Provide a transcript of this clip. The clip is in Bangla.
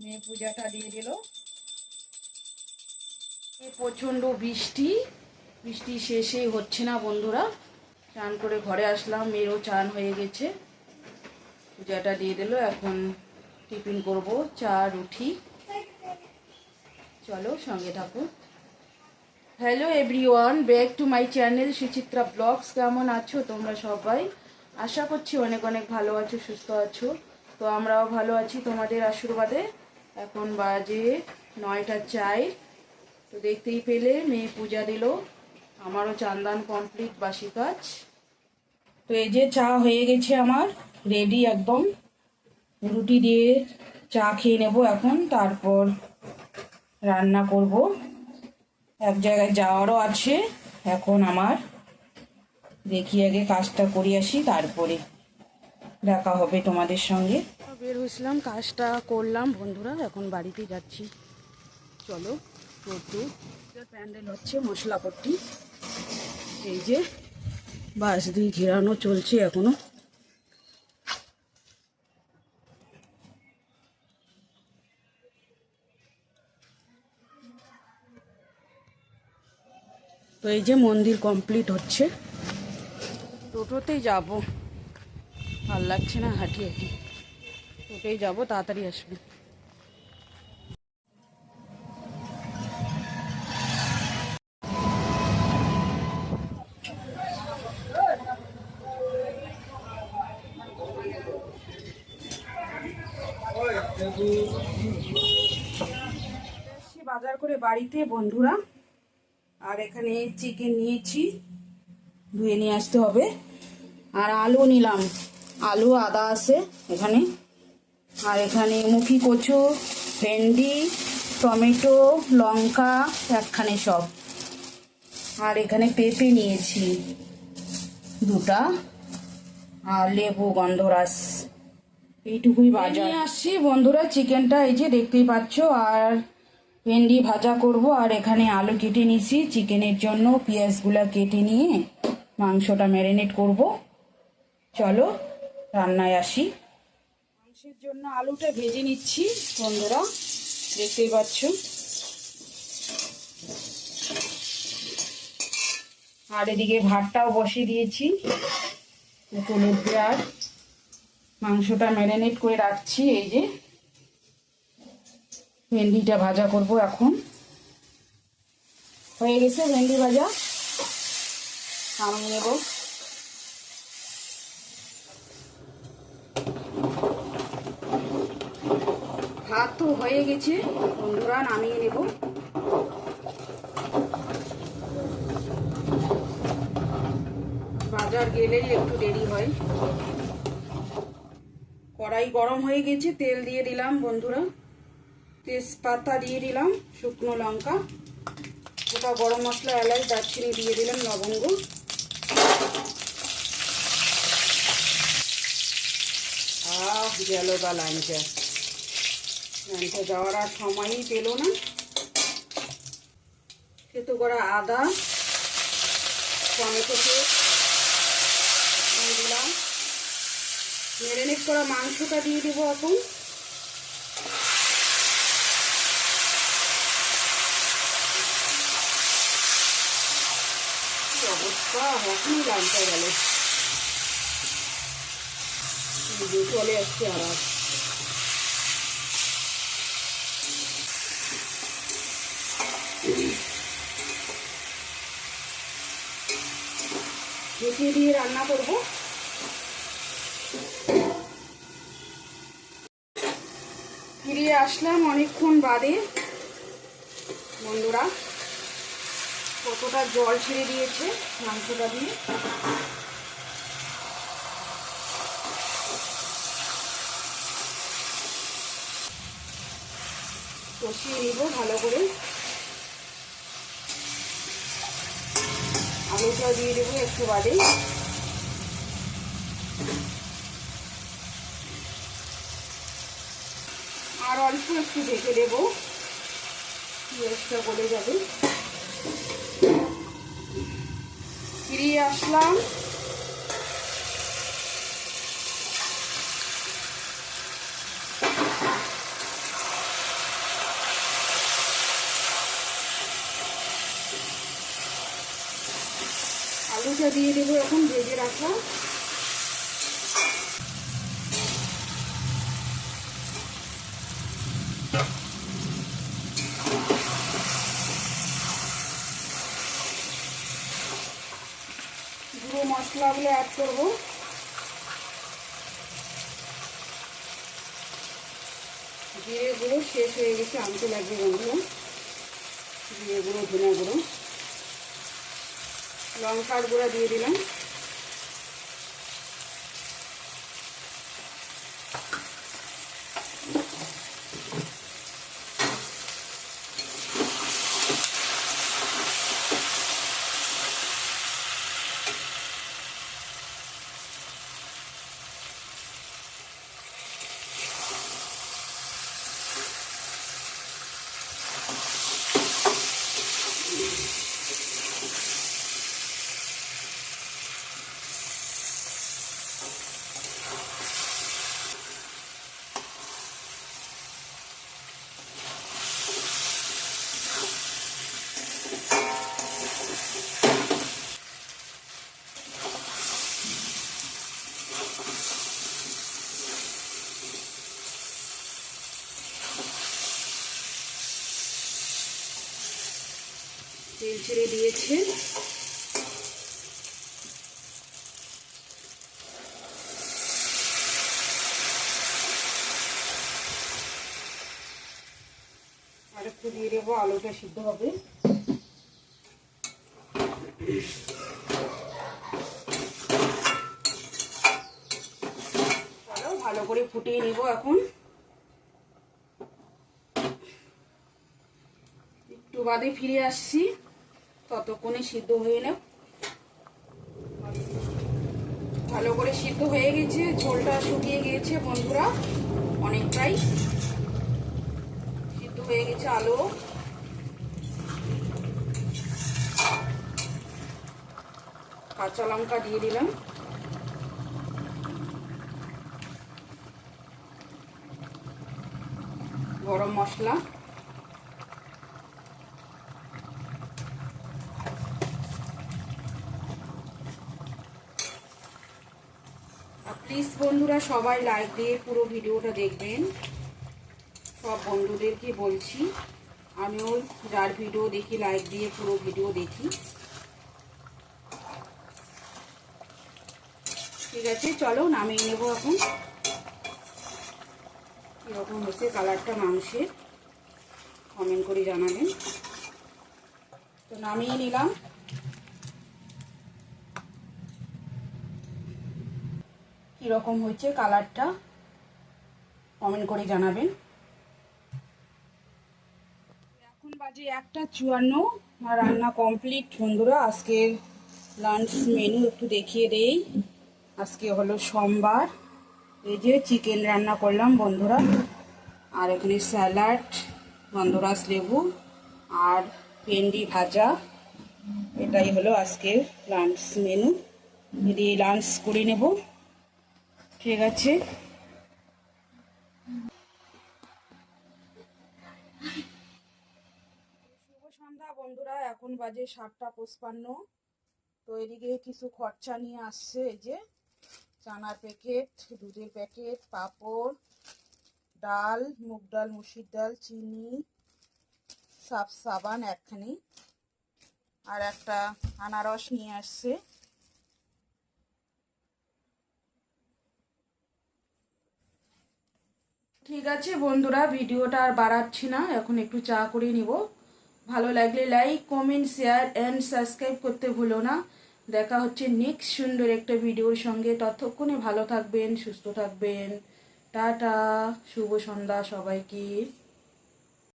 মেয়ে পূজাটা দিয়ে দিল। এই প্রচণ্ড বৃষ্টি। বৃষ্টি শেষেই হচ্ছে না বন্ধুরা। চান করে ঘরে আসলাম, মেয়েরও চান হয়ে গেছে। পূজাটা দিয়ে দিল, এখন টিফিন করব, চা, রুটি। চলো সঙ্গে থাকো। Hello everyone, back to my channel Suchitra blogs. কেমন আছো তোমরা সবাই? আশা করছি অনেক অনেক ভালো আছো, সুস্থ আছো। তো আমরাও ভালো আছি তোমাদের আশীর্বাদে। এখন বাজে নয়টা চাই তো দেখতেই পেলে, মেয়ে পূজা দিল। আমারও চান্দান কমপ্লিট বাসি কাজ। তো এই যে চা হয়ে গেছে আমার রেডি একদম। রুটি দিয়ে চা খেয়ে নেব এখন, তারপর রান্না করব। এক জায়গায় যাওয়ারও আছে, এখন আমার। দেখি আগে কাজটা করে আসি, তারপরে দেখা হবে তোমাদের সঙ্গে। বের হয়েছিলাম, কাজটা করলাম, বন্ধুরা, এখন বাড়িতে যাচ্ছি। চলো, রোদ্দুর প্যান্ডেল হচ্ছে, মশলাপট্টি। এই যে বাস দিয়ে ঘেরানো চলছে এখনও। তো এই যে, মন্দির কমপ্লিট হচ্ছে। টোটোতেই যাব। ভালো লাগছে না হাঁটি হাঁটি টোটোই যাব, তাড়াতাড়ি আসবে। বাজার করে বাড়িতে, বন্ধুরা। আর এখানে চিকেন নিয়েছি, ধুয়ে নিয়ে আসতে হবে। আর আলু নিলাম। আলু, আদা আছে এখানে। আর এখানে মুখি কচু ভেন্ডি টমেটো লঙ্কা একখানে সব। আর এখানে পেঁপে নিয়েছি দুটা। আর লেবু গন্ধরাস। এইটুকুই বাজার। নিয়ে আসছি। বন্ধুরা চিকেনটা এই যে দেখতেই পাচ্ছ। আর ভেন্ডি ভাজা করব। আর এখানে আলু কেটে নিয়েছি। চিকেনের জন্য পেঁয়াজগুলা কেটে নিয়ে মাংসটা ম্যারিনেট করব। চলো রান্নায় আসি। মাংসের জন্য আলুটা ভেজে নিচ্ছি, বন্ধুরা। দেখতেই পাচ্ছ। আর এদিকে ভাতটাও বসিয়ে দিয়েছি। উঠবে আর মাংসটা ম্যারিনেট করে রাখছি, এই যে। ভেন্ডিটা ভাজা করব এখন। হয়ে গেছে ভেন্ডি ভাজা। নামিয়ে নেব। ভাত তো হয়ে গেছে, বন্ধুরা নামিয়ে নেব। বাজার গেলেই একটু দেরি হয়। কড়াই গরম হয়ে গেছে, তেল দিয়ে দিলাম বন্ধুরা। তেজপাতা দিয়ে দিলাম, শুকনো লঙ্কা। গোটা গরম মশলা, এলাচ, দারচিনি দিয়ে দিলাম, লবঙ্গ। আহ, গেল বা লাইনটা। লাইনটা যাওয়ার আর সময়ই পেল না। সেতু করা আদা, টমেটো দিয়ে দিলাম। ম্যারিনেট করা মাংসটা দিয়ে দেবো এখন। অবস্থা? এখনই লাইনটা গেল। চলে আসছে আর ঢেকে দিয়ে রান্না করব। ফিরে আসলাম অনেকক্ষণ বাদে। বন্ধুরা, কতটা জল ছেড়ে দিয়েছে মাংসটা দিয়ে। কষিয়ে নিব ভালো করে। আলুটা দিয়ে দেবো একটু বাড়ি আর অল্প একটু ঢেকে দেবো। পেঁয়াজটা গলে যাবে। ফিরিয়ে আসলাম। লঙ্কা দিয়ে দেবো এখন, ভেজে রাখা। গুঁড়ো মশলাগুলো অ্যাড করব। জিরে গুঁড়ো শেষ হয়ে গেছে আনতে লাগবে বন্ধুরা। জিরে গুঁড়ো, ধনে গুঁড়ো। লঙ্কার গুঁড়া দিয়ে দিলাম। তেল ছেড়ে দিয়েছে। আর একটু দিয়ে দেবো আলুটা সিদ্ধ হবে। ভালো করে ফুটিয়ে নেব এখন। একটু বাদে ফিরে আসছি। ততক্ষণে সিদ্ধ হয়ে নেব ভালো করে সিদ্ধ হয়ে গেছে, ঝোলটা শুকিয়ে গিয়েছে বন্ধুরা, অনেকটাই। সিদ্ধ হয়ে গেছে আলু। কাঁচা লঙ্কা দিয়ে দিলাম। গরম মশলা। প্লিজ বন্ধুরা সবাই লাইক দিয়ে পুরো ভিডিওটা দেখবেন। সব বন্ধুদেরকে বলছি, আমিও যার ভিডিও দেখি, লাইক দিয়ে পুরো ভিডিও দেখি। ঠিক আছে, চলো নামিয়ে নেব এখন। কীরকম হচ্ছে কালারটা মাংসের কমেন্ট করে জানাবেন। তো নামিয়ে নিলাম। কীরকম হয়েছে কালারটা? কমেন্ট করে জানাবেন। এখন বাজে একটা চুয়ান্ন। আর রান্না কমপ্লিট। বন্ধুরা, আজকের লাঞ্চ মেনু একটু দেখিয়ে দেই। আজকে হলো সোমবার। এই যে চিকেন রান্না করলাম বন্ধুরা। আর এখানে স্যালাড গন্ধরাস লেবু আর ভেন্ডি ভাজা। এটাই হলো আজকের লাঞ্চ মেনু যদি লাঞ্চ করে নেব। ঠিক আছে। শুভ সন্ধ্যা বন্ধুরা, এখন বাজে সাতটা পঁচপান্ন। তো এদিকে কিছু খরচা নিয়ে আসছে, এই যে চানার প্যাকেট, দুধের প্যাকেট, পাঁপড়, ডাল, মুগ ডাল, মুসির ডাল, চিনি সাব সাবান একখানি। আর একটা আনারস নিয়ে আসছে। ঠিক আছে বন্ধুরা, ভিডিওটা আর বাড়াচ্ছি না, এখন একটু চা করে নিব। ভালো লাগলে like comment share and subscribe করতে ভুলো না। দেখা হচ্ছে নেক্সট সুন্দর একটা ভিডিওর সঙ্গে। ততক্ষণে ভালো থাকবেন, সুস্থ থাকবেন। টাটা, শুভ সন্ধ্যা সবাইকে।